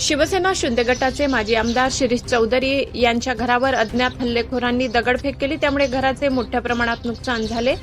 शिवसेना शिंदे गटाचे माजी आमदार शिरीष चौधरी यांच्या घरावर अज्ञात हल्लेखोरांनी दगडफेक केली त्यामुळे घराचे मोठ्या प्रमाणात नुकसान झाले.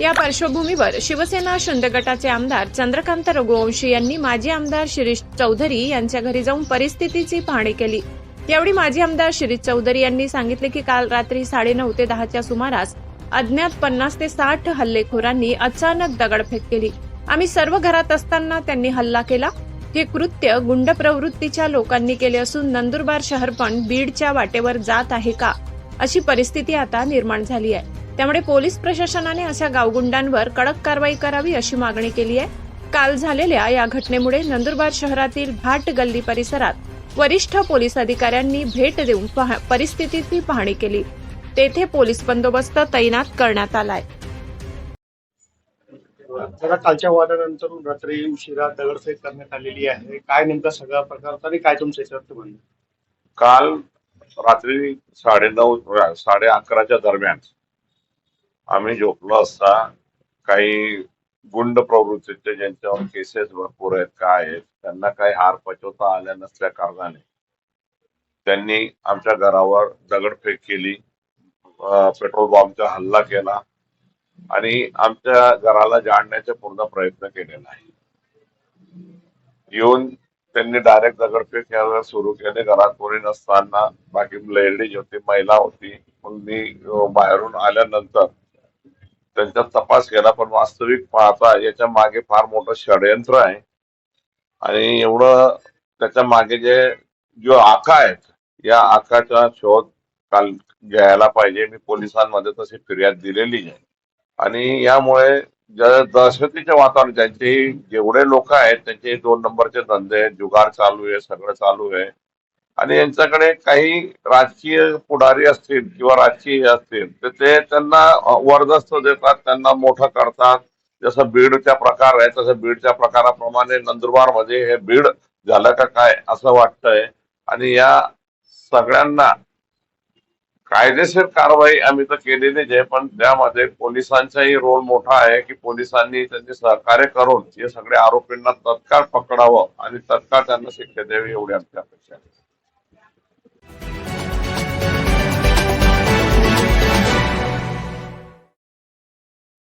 या पार्श्वभूमीवर शिवसेना शिंदे गटाचे आमदार चंद्रकांत रघुवंशी यांनी माजी आमदार शिरीष चौधरी यांच्या घरी जाऊन परिस्थितीची पाहणी केली. यावेळी माजी आमदार शिरीष चौधरी यांनी सांगितले की काल रात्री साडेनऊ ते दहाच्या सुमारास अज्ञात पन्नास ते साठ हल्लेखोरांनी अचानक दगडफेक केली. आम्ही सर्व घरात असताना त्यांनी हल्ला केला. हे कृत्य गुंड प्रवृत्तीच्या लोकांनी केले असून नंदुरबार शहर पण बीडच्या वाटेवर जात आहे का? अशी परिस्थिती आता निर्माण झाली आहे. त्यामुळे पोलीस प्रशासनाने अशा गावगुंडांवर कडक कारवाई करावी अशी मागणी केली आहे. काल झालेल्या या घटनेमुळे नंदुरबार शहरातील भाट गल्ली परिसरात वरिष्ठ पोलीस अधिकाऱ्यांनी भेट देऊन परिस्थितीची पाहणी केली. तेथे पोलीस बंदोबस्त तैनात करण्यात आलाय. जरा कालच्या वादानंतर रात्री उशिरा दगडफेक करण्यात आलेली आहे. काय नेमका सगळा प्रकार होता आणि काय तुमचं याच्यावर म्हणणं? काल रात्री साडे नऊ साडे अकराच्या दरम्यान आम्ही झोपलो असता काही गुंड प्रवृत्तीचे ज्यांच्यावर केसेस भरपूर आहेत काय आहेत त्यांना काही हार पचवता आल्या नसल्या कारणाने त्यांनी आमच्या घरावर दगडफेक केली. पेट्रोल बॉम्बचा हल्ला केला. आणि आमच्या घराला जाळण्याचा पूर्ण प्रयत्न केलेला आहे. येऊन त्यांनी डायरेक्ट दगडफेक करायला सुरू केले. घरात कोणी नसताना बाकी लेडीज होती महिला होती मग मी बाहेरून आल्यानंतर त्यांचा तपास केला. पण वास्तविक पाहता याच्या मागे फार मोठं षडयंत्र आहे. आणि एवढं त्याच्यामागे जे जो आका आहेत या आकाचा शोध काल घ्यायला पाहिजे. मी पोलिसांमध्ये तशी फिर्याद दिलेली आहे आणि यामुळे ज्या दहशतीचे वातावरण त्यांचे जेवढे लोक आहेत त्यांचे दोन नंबरचे धंदे आहेत जुगार चालू आहे सगळं चालू आहे. आणि यांच्याकडे काही राजकीय पुढारी असतील किंवा राजकीय हे असतील तर ते त्यांना वर्दस्त देतात त्यांना मोठं करतात. जसं बीडच्या प्रकार आहे तसं बीडच्या प्रकाराप्रमाणे नंदुरबारमध्ये हे बीड झालं का काय असं वाटतंय. आणि या सगळ्यांना कायदेशीर कारवाई आम्ही तर केलेलीच आहे पण त्यामध्ये पोलिसांचाही रोल मोठा आहे की पोलिसांनी त्यांचे सहकार्य करून हे सगळ्या आरोपींना तत्काळ पकडावं आणि तत्काळ त्यांना शिक्षा द्यावी एवढी आमच्या